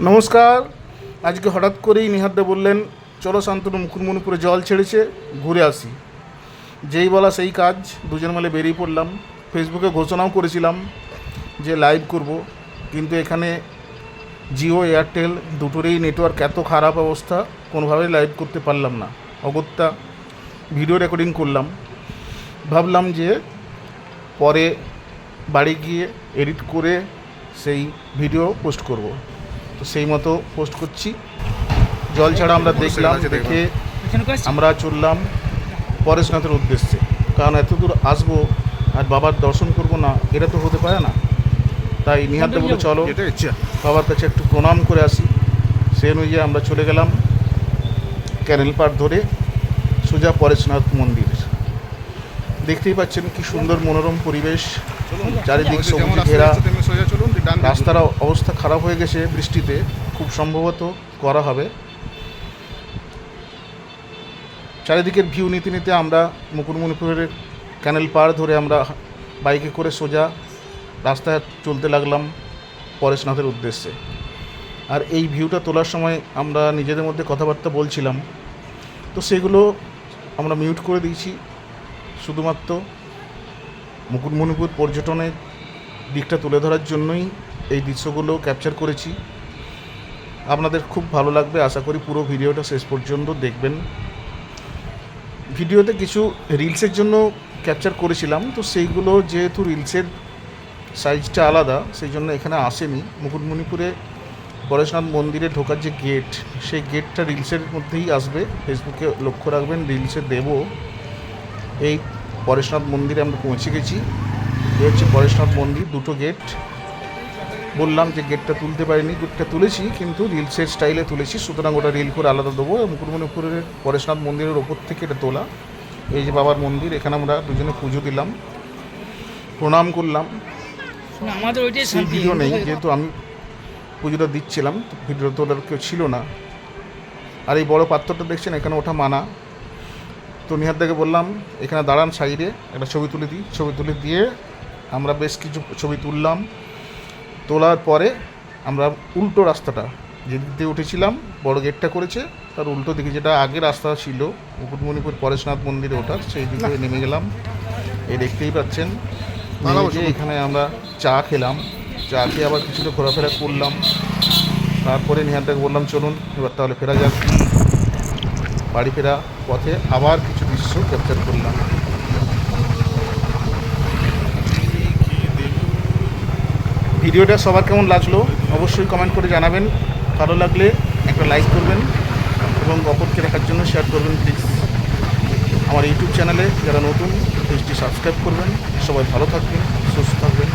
নমস্কার। আজকে হঠাৎ করেই নিহাদ্দা বললেন, চলো শান্তনু মুকুটমণিপুরে জল ছেড়েছে, ঘুরে আসি। যেই বলা সেই কাজ, দুজন মিলে বেরিয়ে পড়লাম। ফেসবুকে ঘোষণাও করেছিলাম যে লাইভ করব, কিন্তু এখানে জিও এয়ারটেল দুটোরই নেটওয়ার্ক এত খারাপ অবস্থা, কোনোভাবেই লাইভ করতে পারলাম না। অগত্যা ভিডিও রেকর্ডিং করলাম। ভাবলাম যে পরে বাড়ি গিয়ে এডিট করে সেই ভিডিও পোস্ট করব। তো সেই মতো পোস্ট করছি। জল ছাড়া আমরা দেখলাম দেখে আমরা চললাম পরেশনাথের উদ্দেশ্যে। কারণ এত দূর আসব আর বাবার দর্শন করব না এটা তো হতে পারে না। তাই নিহাতে বলে চলো বাবার কাছে একটু প্রণাম করে আসি। সে অনুযায়ী আমরা চলে গেলাম ক্যানেল পার ধরে সোজা পরেশনাথ মন্দির। দেখতেই পাচ্ছেন কি সুন্দর মনোরম পরিবেশ চারিদিক সবুজে ঘেরা। রাস্তার অবস্থা খারাপ হয়ে গেছে বৃষ্টিতে, খুব সম্ভবত করা হবে। চারিদিকের ভিউ নিতে নিতে আমরা মুকুটমণিপুরের ক্যানেল পার ধরে আমরা বাইকে করে সোজা রাস্তায় চলতে লাগলাম পরেশনাথের উদ্দেশ্যে। আর এই ভিউটা তোলার সময় আমরা নিজেদের মধ্যে কথাবার্তা বলছিলাম। তো সেগুলো আমরা মিউট করে দিয়েছি। শুধুমাত্র মুকুটমণিপুর পর্যটনের দিকটা তুলে ধরার জন্যই এই দৃশ্যগুলো ক্যাপচার করেছি। আপনাদের খুব ভালো লাগবে, আশা করি পুরো ভিডিওটা শেষ পর্যন্ত দেখবেন। ভিডিওতে কিছু রিলসের জন্য ক্যাপচার করেছিলাম, তো সেইগুলো যেহেতু রিলসের সাইজটা আলাদা সেই জন্য এখানে আসেনি। মুকুটমণিপুরে পরেশনাথ মন্দিরে ঢোকার যে গেট সেই গেটটা রিলসের মধ্যেই আসবে। ফেসবুকে লক্ষ্য রাখবেন রিলসে দেব। এই পরেশনাথ মন্দিরে আমরা পৌঁছে গেছি। হচ্ছে পরেশনাথ মন্দির দুটো গেট বললাম যে গেটটা তুলতে পারিনি গেটটা তুলেছি কিন্তু রিলসের স্টাইলে তুলেছি। সুতরাং ওটা রিল করে আলাদা দেবো। মুকুটমণিপুরের পরেশনাথ মন্দিরের ওপর থেকে এটা তোলা। এই যে বাবার মন্দির এখানে আমরা দুজনে পুজো দিলাম। প্রণাম করলাম। আমাদের ওইটাই ভিডিও নেই যেহেতু আমি পুজোটা দিচ্ছিলাম তো ভিডিও তোলার কেউ ছিল না। আর এই বড় পাত্রটা দেখছেন এখানে ওঠা মানা। তো নিহার বললাম এখানে দাঁড়ান সাইডে একটা ছবি তুলে দিই। ছবি তুলে দিয়ে আমরা বেশ কিছু ছবি তুললাম। তোলার পরে আমরা উল্টো রাস্তাটা যেদিক দিয়ে উঠেছিলাম বড় গেটটা করেছে। তার উল্টো দিকে যেটা আগে রাস্তা ছিল মুকুটমণিপুর পরেশনাথ মন্দিরে ওঠার সেই দিকে নেমে গেলাম। এই দেখতেই পাচ্ছেন এখানে আমরা চা খেলাম। চা খেয়ে আবার কিছুটা ঘোরাফেরা করলাম। তারপরে নিহানটাকে বললাম চলুন এবার তাহলে ফেরা যাক। বাড়ি ফেরা পথে আবার কিছু দৃশ্য ক্যাপচার করলাম। ভিডিওটা সবার কেমন লাগল অবশ্যই কমেন্ট করে জানাবেন। ভালো লাগলে একটা লাইক করবেন এবং অপরকে দেখার জন্য শেয়ার করবেন প্লিজ আমার ইউটিউব চ্যানেলে যারা নতুন পেজটি সাবস্ক্রাইব করবেন। সবাই ভালো থাকবেন, সুস্থ থাকবেন।